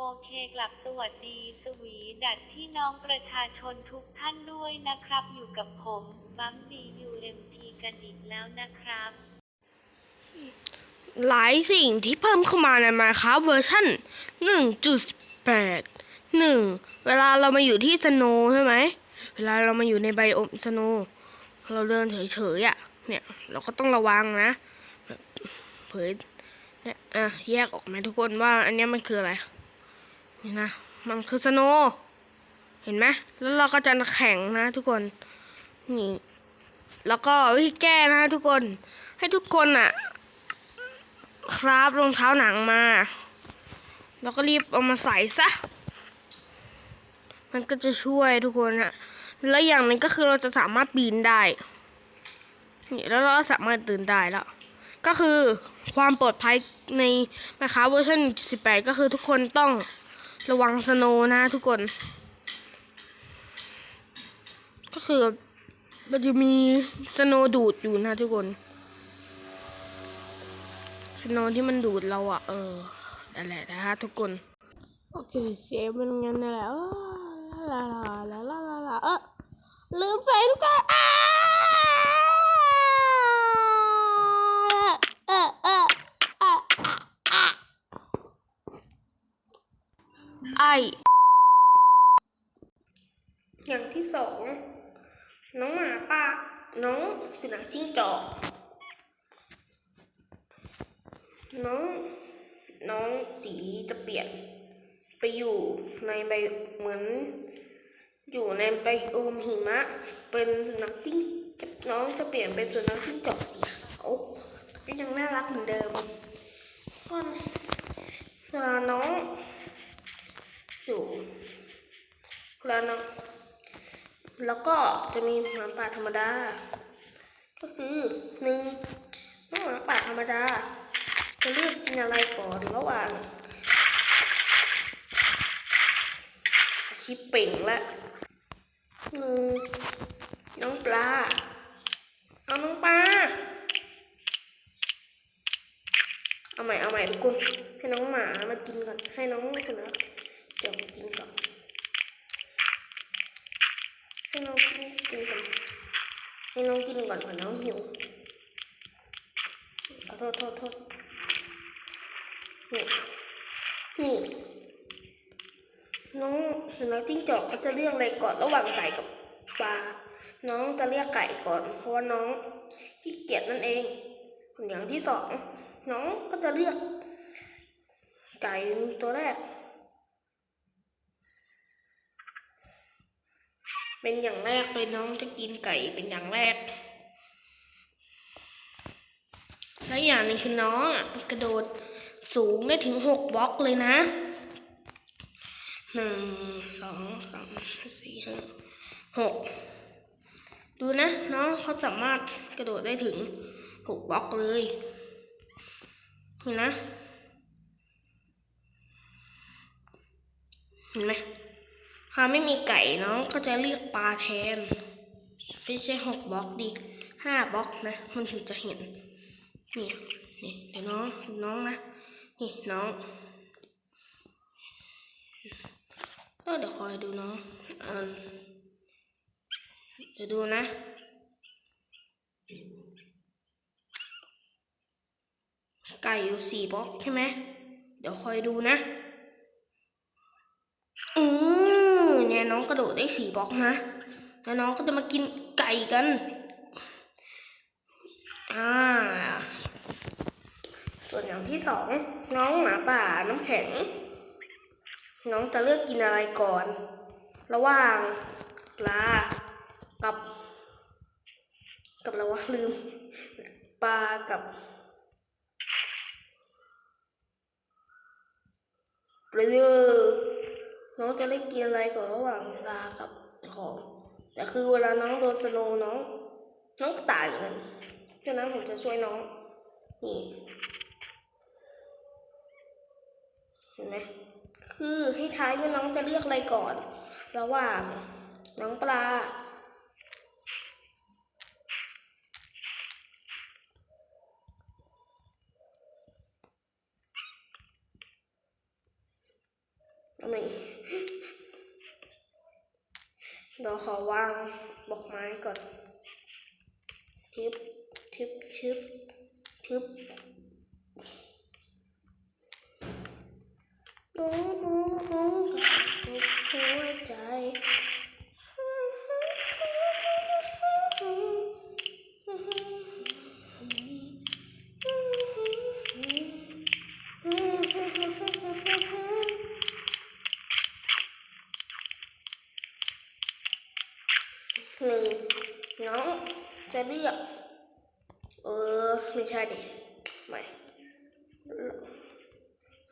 โอเคกลับสวัสดีสวีดัดที่น้องประชาชนทุกท่านด้วยนะครับ อยู่กับผมบัมบียูเอ็มพีกันอีกแล้วนะครับ หลายสิ่งที่เพิ่มเข้ามาใน Minecraft เวอร์ชัน1.8 1. เวลาเรามาอยู่ที่สโนใช่ไหม เวลาเรามาอยู่ในไบโอมสโนเราเดินเฉยๆอะ่ะ เนี่ย เราก็ต้องระวังนะเผยเนี่ยอะแยกออกมาทุกคนว่าอันนี้มันคืออะไร นี่นะ มันคือสโนเห็นไหมแล้วเราก็จะแข็งนะทุกคน นี่ แล้วก็วิธีแก้นะทุกคน ให้ทุกคนอะครับรองเท้าหนังมา แล้วก็รีบเอามาใส่ซะ มันก็จะช่วยทุกคนอะแล้วอย่างหนึงก็คือเราจะสามารถปีนได้ นี่แล้วเราสามารถตื่นได้แล้ว ก็คือความปลอดภัยในนะคะเวอร์ชัน18 ก็คือทุกคนต้อง ระวังสโนนะทุกคน ก็คือมันจะมีสโนดูดอยู่นะทุกคนนอนที่มันดูดเราอะเออนั่นแหละนะฮะทุกคน โอเคเซฟเป็นงั้นแหละลาลาลาลาลาลาเออลืมใส่ทุกคนอ้าเออเอออะอะอะไอ อย่างที่สอง น้องหมาป่าน้องสุนัขจิ้งจอก น้องน้องสีจะเปลี่ยนไปอยู่ในใบเหมือน อยู่ในใบโอมหิมะ เป็นสุนัขจิ้งน้องจะเปลี่ยนเป็นสุนัขจิ้งจอกสีขาวก็ยังน่ารักเหมือนเดิมก็เวลาน้อง อยู่เวลาน้องแล้วก็จะมีหมาป่าธรรมดา ก็คือหนึ่งน้องหมาป่าธรรมดา จะเลือกกินอะไรก่อนระหว่างชีพเป่งละหนึ่งน้องปลาเอาน้องปลาเอาใหม่เอาใหม่ทุกคนให้น้องหมามากินก่อนให้น้องสุนัขเดี๋ยวมากินก่อนให้น้องกินกินก่อนให้น้องกินก่อนก่อนน้องหิวขอโทษโทษโทษ นี่น้องสุนัขจิ้งจอกเขาจะเลือกอะไรก่อนระหว่างไก่กับปลา น้องจะเลือกไก่ก่อน เพราะว่าน้องขี้เกียจนั่นเอง อย่างที่สองน้องก็จะเลือก ไก่ตัวแรก เป็นอย่างแรกเลยน้องจะกินไก่เป็นอย่างแรก แล้วอย่างหนึ่งคือน้องกระโดด สูงได้ถึงหกบล็อกเลยนะหนึ่งสองสามสี่ห้าหกดูนะ น้องเขาสามารถกระโดดได้ถึงหกบล็อกเลยเห็นนะเห็นไหมถ้าไม่มีไก่น้องก็จะเรียกปลาแทน ไม่ใช่หกบล็อกดิห้าบล็อกนะ มันถึงจะเห็น นี่นี่เดี๋ยวน้องน้องนะ นี่น้องก็เดี๋ยวคอยดูน้องเดี๋ยวดูนะไก่อยู่สี่บล็อกใช่ไหม เดี๋ยวคอยดูนะ อือเนี่ยน้องกระโดดได้สี่บล็อกนะ แล้วน้องก็จะมากินไก่กัน อ่า ส่วนอย่างที่สองน้องหมาป่าน้ำแข็ง น้องจะเลือกกินอะไรก่อน ระหว่างปลากับกับอะไรวะลืมปลากับปลาน้องจะเลือกกินอะไรก่อนระหว่างปลากับของแต่คือเวลาน้องโดนสโนว์น้อง น้องตายเหมือนกันฉะนั้นผมจะช่วยน้องนี่ เห็น ไหมคือให้ท้ายว่าน้องจะเลือกอะไรก่อน ระหว่างน้องปลาตัวหนึ่งเดี๋ยวขอวางบอกไม้ก่อนทึบทึบทึบทึบ น้องน้องน้องกับหัวใจหนึ่งน้องจะเลือกเออ ไม่ใช่ดิไม่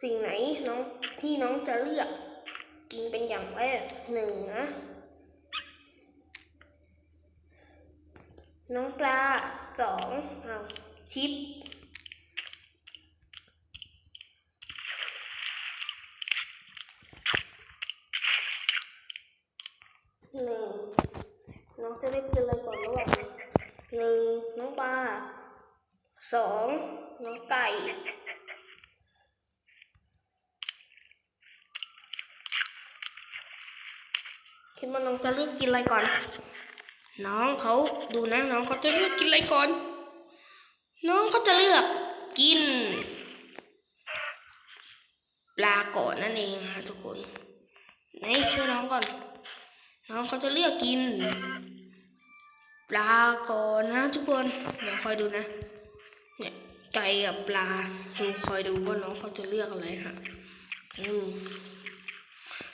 สิ่งไหนน้องที่น้องจะเลือกกินเป็นอย่างแรกหนึ่งนะน้องปลาสองเอาชิปหนึ่งน้องจะได้กินอะไรก่อนระหว่างหนึ่งน้องปลาสองน้องไก่ คิดว่าน้องจะเลือกกินอะไรก่อน น้องเขาดูนะน้องเขาจะเลือกกินอะไรก่อน น้องเขาจะเลือกกิน ปลาก่อนนั่นเองฮะทุกคนไหนช่วยน้องก่อน น้องเขาจะเลือกกิน ปลาก่อนนะทุกคนเดี๋ยวคอยดูนะ เนี่ยไก่กับปลาดูคอยดูว่าน้องเขาจะเลือกอะไรฮะอืม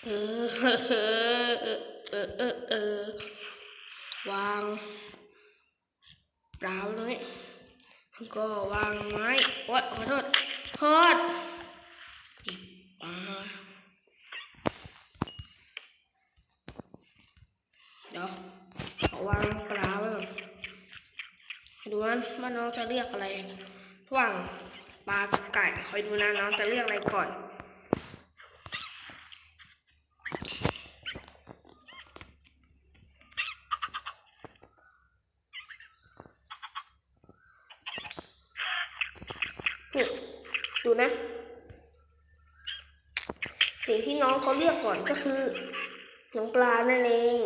เออ เออเออเออวางปลาไว้ตรงนี้แล้วก็วางไม้โอ๊ยขอโทษโทษอีกปลาเดี๋ยวขอวางปลาไว้ก่อนดูนะว่าน้องจะเลือกอะไรระหว่างปลากับไก่คอยดูนะน้องจะเลือกอะไรก่อนดูนะ สิ่งที่ น้องเขาเลือกก่อนก็คือน้องปลานั่นเอง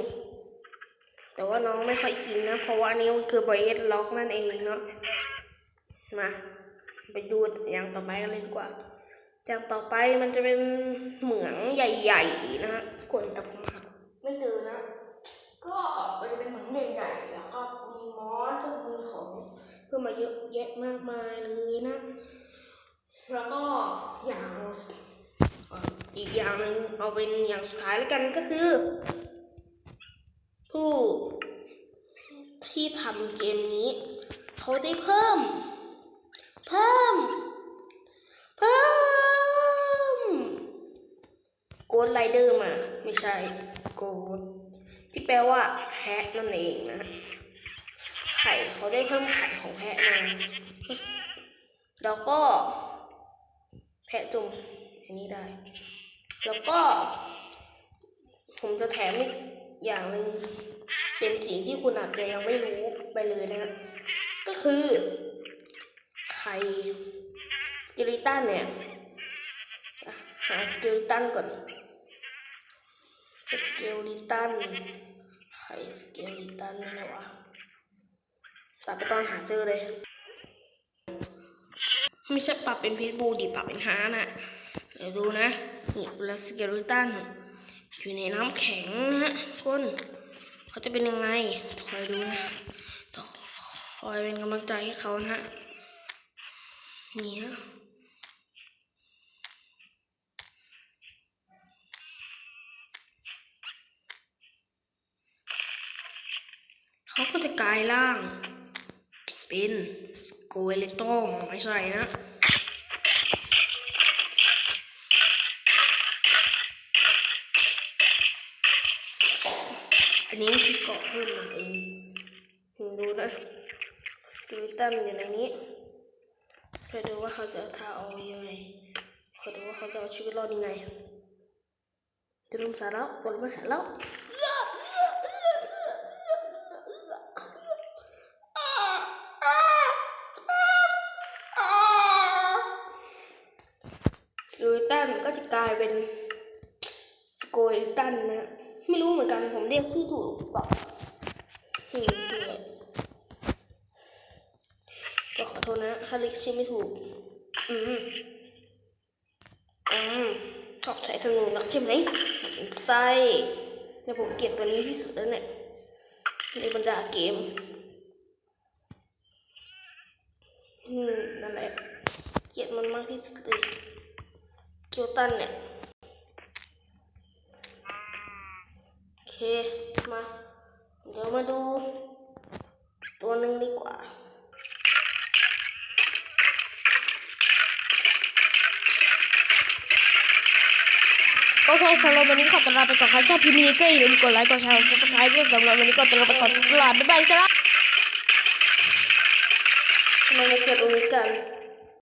แต่ว่าน้องไม่ค่อยกินนะ เพราะว่าอันนี้มันคือไบเอสล็อกนั่นเองเนาะมาไปดูอย่างต่อไปกันเลยดีกว่าอย่างต่อไปมันจะเป็นเหมืองใหญ่ๆนะฮะกดแต่ผมหาไม่เจอนะ ก็มันจะเป็นเหมืองใหญ่ๆแล้วก็มีมอสมีของเพิ่มมาเยอะแยะมากมายเลยนะ แล้วก็อย่าง อีกอย่างหนึ่งเอาเป็นอย่างสุดท้ายแล้วกันก็คือ ผู้ที่ทำเกมนี้ เขาได้เพิ่ม เพิ่ม เพิ่มโกดไรเดอร์มา ไม่ใช่โกดที่แปลว่าแพะนั่นเองนะ ไข่เขาได้เพิ่มไข่ของแพะมา แล้วก็แพะจุ่มอันนี้ได้ แล้วก็ ผมจะแถมอีกอย่างหนึ่งเป็นสิ่งที่คุณอาจจะยังไม่รู้ไปเลยนะ ก็คือไข่สเกลิตันเนี่ย หาสเกลิตันก่อนสเกลิตันไข่สเกลิตันนี่นะวะตัดไปตอนหาเจอเลย ไม่ใช่ปรับเป็นพิษบูดิปรับเป็นฮาร์น่ะ ดี๋ยวดูนะนี่เวลาสเกลิตันอยู่ในน้ำแข็งนะฮะก้นเขาจะเป็นยังไงคอยดูนะต้องคอยเป็นกำลังใจให้เขานะฮะนี่ฮะเขาก็จะกลายร่าง เป็นสโกเลตองไม่ใช่นะ นี้คือเกาะเพิ่มมาเองดูนะสกิลิตันอยู่ในนี้คอยดูว่าเขาจะทาเอายังไงคอยดูว่าเขาจะเอาชีวิตรอดยังไงจะรุมสาแล้วกดมาสาแล้วสกิลิตันก็จะกลายเป็นสโกยตันนะ ไม่รู้เหมือนกันผมเรียกชื่อถูกหรือเปล่าอืมนี่แหละก็ขอโทษนะถ้าเรียกชื่อไม่ถูก อืมอืมชอบใช้ธนูนักใช่ไหมเป็นไส้แต่ผมเกลียดตัวนี้ที่สุดแล้วเนี่ยในบรรดาเกมอืมนั่นแหละเกลียดมันมากที่สุดเลยเกียวตันเนี่ย โอเค มา เดี๋ยวมาดู ตัวหนึ่งดีกว่าโอเคสำหรับวันนี้ขอตัวลาไปก่อนใครชอบคลิปนี้ก็อย่าลืมกดไลค์กดแชร์กดติดตามด้วยสำหรับวันนี้ก็ตัวลาไปก่อนลาบ๊ายบายจ้าทำไมไม่เกิดตรงนี้กัน